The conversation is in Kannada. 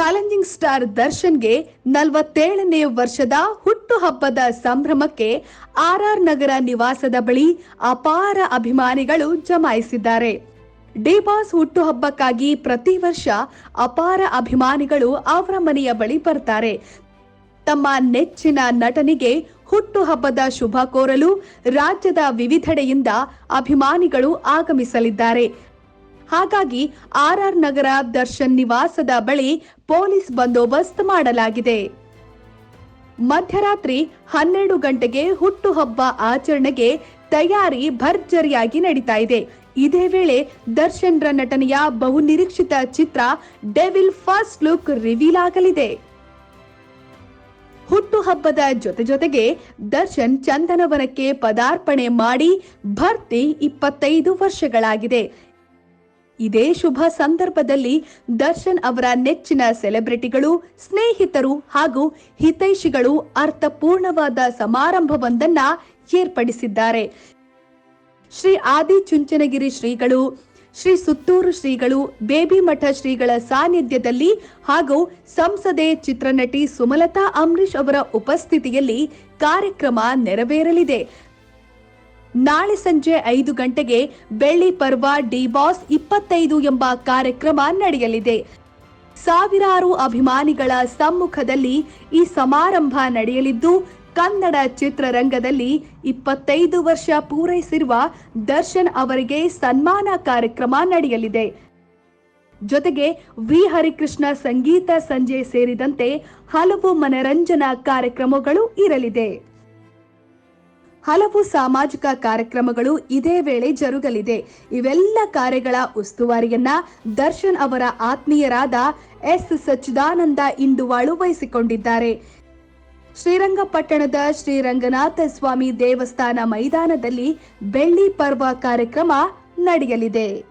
ಚಾಲೆಂಜಿಂಗ್ ಸ್ಟಾರ್ ದರ್ಶನ್ಗೆ ನಲವತ್ತೇಳನೇ ವರ್ಷದ ಹುಟ್ಟುಹಬ್ಬದ ಸಂಭ್ರಮಕ್ಕೆ ಆರ್ಆರ್ ನಗರ ನಿವಾಸದ ಬಳಿ ಅಪಾರ ಅಭಿಮಾನಿಗಳು ಜಮಾಯಿಸಿದ್ದಾರೆ. ಡಿ ಬಾಸ್ ಹುಟ್ಟುಹಬ್ಬಕ್ಕಾಗಿ ಪ್ರತಿ ವರ್ಷ ಅಪಾರ ಅಭಿಮಾನಿಗಳು ಅವರ ಮನೆಯ ಬಳಿ ಬರ್ತಾರೆ. ತಮ್ಮ ನೆಚ್ಚಿನ ನಟನಿಗೆ ಹುಟ್ಟುಹಬ್ಬದ ಶುಭ ಕೋರಲು ರಾಜ್ಯದ ವಿವಿಧೆಡೆಯಿಂದ ಅಭಿಮಾನಿಗಳು ಆಗಮಿಸಲಿದ್ದಾರೆ. ಹಾಗಾಗಿ ಆರ್ಆರ್ ನಗರ ದರ್ಶನ್ ನಿವಾಸದ ಬಳಿ ಪೊಲೀಸ್ ಬಂದೋಬಸ್ತ್ ಮಾಡಲಾಗಿದೆ. ಮಧ್ಯರಾತ್ರಿ ಹನ್ನೆರಡು ಗಂಟೆಗೆ ಹುಟ್ಟುಹಬ್ಬ ಆಚರಣೆಗೆ ತಯಾರಿ ಭರ್ಜರಿಯಾಗಿ ನಡೀತಾ ಇದೆ. ಇದೇ ವೇಳೆ ದರ್ಶನ್ರ ನಟನೆಯ ಬಹುನಿರೀಕ್ಷಿತ ಚಿತ್ರ ಡೆವಿಲ್ ಫಸ್ಟ್ ಲುಕ್ ರಿವೀಲ್ ಆಗಲಿದೆ. ಹುಟ್ಟುಹಬ್ಬದ ಜೊತೆ ಜೊತೆಗೆ ದರ್ಶನ್ ಚಂದನವನಕ್ಕೆ ಪದಾರ್ಪಣೆ ಮಾಡಿ ಭರ್ತಿ ಇಪ್ಪತ್ತೈದು ವರ್ಷಗಳಾಗಿದೆ. ಇದೇ ಶುಭ ಸಂದರ್ಭದಲ್ಲಿ ದರ್ಶನ್ ಅವರ ನೆಚ್ಚಿನ ಸೆಲೆಬ್ರಿಟಿಗಳು, ಸ್ನೇಹಿತರು ಹಾಗೂ ಹಿತೈಷಿಗಳು ಅರ್ಥಪೂರ್ಣವಾದ ಸಮಾರಂಭವೊಂದನ್ನ ಏರ್ಪಡಿಸಿದ್ದಾರೆ. ಶ್ರೀ ಆದಿ ಚುಂಚನಗಿರಿ ಶ್ರೀಗಳು, ಶ್ರೀ ಸುತ್ತೂರು ಶ್ರೀಗಳು, ಬೇಬಿ ಮಠ ಶ್ರೀಗಳ ಸಾನ್ನಿಧ್ಯದಲ್ಲಿ ಹಾಗೂ ಸಂಸದೆ ಚಿತ್ರನಟಿ ಸುಮಲತಾ ಅಂಬರೀಶ್ ಅವರ ಉಪಸ್ಥಿತಿಯಲ್ಲಿ ಕಾರ್ಯಕ್ರಮ ನೆರವೇರಲಿದೆ. ನಾಳೆ ಸಂಜೆ ಐದು ಗಂಟೆಗೆ ಬೆಳ್ಳಿ ಪರ್ವ ಡಿ ಬಾಸ್ ಇಪ್ಪತ್ತೈದು ಎಂಬ ಕಾರ್ಯಕ್ರಮ ನಡೆಯಲಿದೆ. ಸಾವಿರಾರು ಅಭಿಮಾನಿಗಳ ಸಮ್ಮುಖದಲ್ಲಿ ಈ ಸಮಾರಂಭ ನಡೆಯಲಿದ್ದು, ಕನ್ನಡ ಚಿತ್ರರಂಗದಲ್ಲಿ ಇಪ್ಪತ್ತೈದು ವರ್ಷ ಪೂರೈಸಿರುವ ದರ್ಶನ್ ಅವರಿಗೆ ಸನ್ಮಾನ ಕಾರ್ಯಕ್ರಮ ನಡೆಯಲಿದೆ. ಜೊತೆಗೆ ವಿ. ಹರಿಕೃಷ್ಣ ಸಂಗೀತ ಸಂಜೆ ಸೇರಿದಂತೆ ಹಲವು ಮನರಂಜನಾ ಕಾರ್ಯಕ್ರಮಗಳು ಇರಲಿದೆ. ಹಲವು ಸಾಮಾಜಿಕ ಕಾರ್ಯಕ್ರಮಗಳು ಇದೇ ವೇಳೆ ಜರುಗಲಿದೆ. ಇವೆಲ್ಲ ಕಾರ್ಯಗಳ ಉಸ್ತುವಾರಿಯನ್ನ ದರ್ಶನ್ ಅವರ ಆತ್ಮೀಯರಾದ ಎಸ್. ಸಚ್ಚಿದಾನಂದ ಇಂದುವಾಳು ವಹಿಸಿಕೊಂಡಿದ್ದಾರೆ. ಶ್ರೀರಂಗಪಟ್ಟಣದ ಶ್ರೀರಂಗನಾಥ ಸ್ವಾಮಿ ದೇವಸ್ಥಾನ ಮೈದಾನದಲ್ಲಿ ಬೆಳ್ಳಿ ಪರ್ವ ಕಾರ್ಯಕ್ರಮ ನಡೆಯಲಿದೆ.